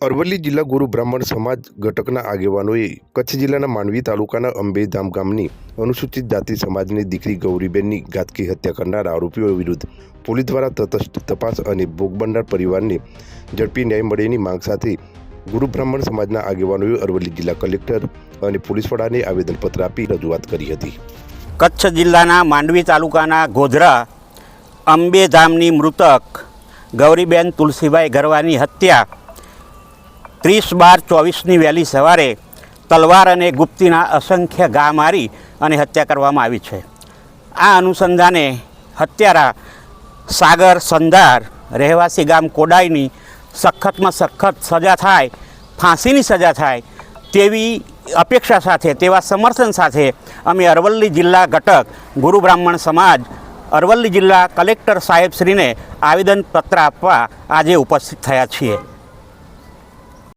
અરવલ્લી જિલ્લા ગુરુ બ્રાહ્મણ સમાજ ઘટકના આગેવાનોએ કચ્છ જિલ્લાના માંડવી તાલુકાના અંબેધામ ગામની અનુસૂચિત જાતિ સમાજની દીકરી ગૌરીબેનની ઘાતકી હત્યા કરનાર આરોપીઓ વિરુદ્ધ પોલીસ દ્વારા તટસ્થ તપાસ અને ભોગબંડાર પરિવારને ઝડપી ન્યાય મળેની માંગ સાથે ગુરુ બ્રાહ્મણ સમાજના આગેવાનોએ અરવલ્લી જિલ્લા કલેક્ટર અને પોલીસ વડાને આવેદનપત્ર આપી રજૂઆત કરી હતી. કચ્છ જિલ્લાના માંડવી તાલુકાના ગોધરા અંબેધામની મૃતક ગૌરીબેન તુલસીભાઈ ગરવાની હત્યા ત્રીસ બાર ચોવીસની વહેલી સવારે તલવાર અને ગુપ્તીના અસંખ્ય ઘા મારી અને હત્યા કરવામાં આવી છે. આ અનુસંધાને હત્યારા સાગર સંધાર, રહેવાસી ગામ કોડાઈની સખતમાં સખત સજા થાય, ફાંસીની સજા થાય તેવી અપેક્ષા સાથે, તેવા સમર્થન સાથે અમે અરવલ્લી જિલ્લા ઘટક ગુરુ બ્રાહ્મણ સમાજ, અરવલ્લી જિલ્લા કલેક્ટર સાહેબશ્રીને આવેદનપત્ર આપવા આજે ઉપસ્થિત થયા છીએ.